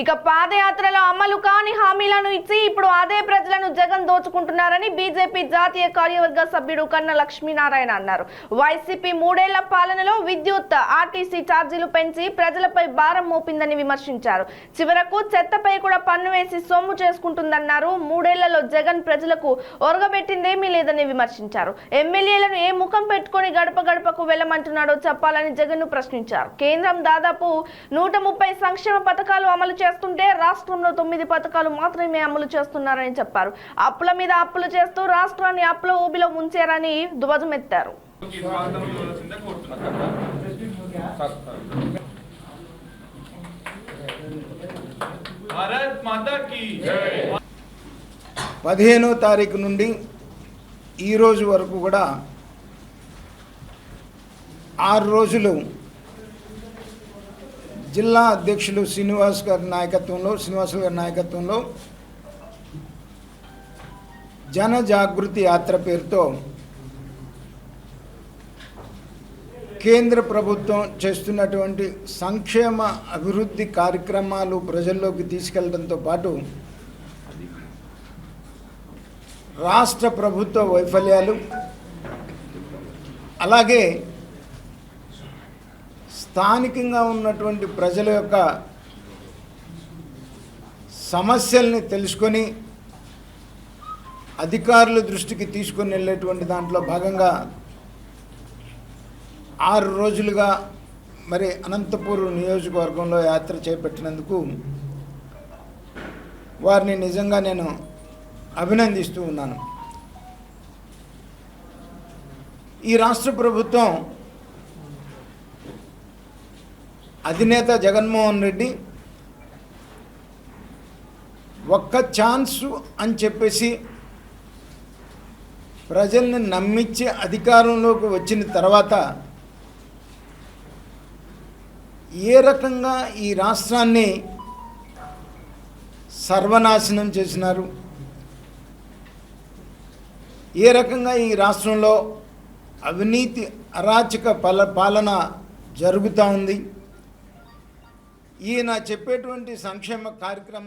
ఇక పాదయాత్రలో అమలు కాని హామీలను ఇచ్చి ఇప్పుడు అదే ప్రజలను జగన్ దోచుకుంటున్నారని బీజేపీ జాతీయ కార్యవర్గ సభ్యుడు కన్న లక్ష్మీనారాయణ అన్నారు. వైసీపీ మూడేళ్ళ పాలనలో విద్యుత్ ఆర్టీసీ ఛార్జీలు పెంచి ప్రజలపై భారం మోపిందని విమర్శించారు. చివరకు చెత్తపై కూడా పన్ను వేసి సొమ్ము చేసుకుంటుందన్నారు. మూడేళ్ళలో జగన్ ప్రజలకు ఒరగబెట్టిందేమీ లేదని విమర్శించారు. ఎమ్మెల్యేలను ఏ ముఖం పెట్టుకొని గడప గడపకు వెళ్ళమంటున్నాడో చెప్పాలని జగన్ ప్రశ్నించారు. కేంద్రం దాదాపు నూట ముప్పై సంక్షేమ పథకాలు అమలు చేస్తుంటే రాష్ట్రంలో తొమ్మిది పథకాలు మాత్రమే అమలు చేస్తున్నారని చెప్పారు. అప్పుల మీద అప్పులు చేస్తూ రాష్ట్రాన్ని అప్పుల ఊబిలో ముంచారని ధ్వజమెత్తారు. పదిహేనో తారీఖు నుండి ఈరోజు వరకు కూడా ఆరు రోజులు జిల్లా అధ్యక్షులు శ్రీనివాస్ గారి నాయకత్వంలో శ్రీనివాసులు గారి నాయకత్వంలో జన జాగృతి యాత్ర పేరుతో కేంద్ర ప్రభుత్వం చేస్తున్నటువంటి సంక్షేమ అభివృద్ధి కార్యక్రమాలు ప్రజల్లోకి తీసుకెళ్ళడంతో పాటు రాష్ట్ర ప్రభుత్వ వైఫల్యాలు అలాగే స్థానికంగా ఉన్నటువంటి ప్రజల యొక్క సమస్యల్ని తెలుసుకొని అధికారుల దృష్టికి తీసుకొని వెళ్ళేటువంటి దాంట్లో భాగంగా ఆరు రోజులుగా మరి అనంతపూర్ నియోజకవర్గంలో యాత్ర చేపట్టినందుకు వారిని నిజంగా నేను అభినందిస్తూ ఉన్నాను. ఈ రాష్ట్ర ప్రభుత్వం అధినేత జగన్మోహన్ రెడ్డి ఒక్క ఛాన్సు అని చెప్పేసి ప్రజల్ని నమ్మించి అధికారంలోకి వచ్చిన తర్వాత ఏ రకంగా ఈ రాష్ట్రాన్ని సర్వనాశనం చేసినారు? ఏ రకంగా ఈ రాష్ట్రంలో అవినీతి అరాచక పల పాలన జరుగుతూ ఉంది? ఈయన చెప్పేటువంటి సంక్షేమ కార్యక్రమం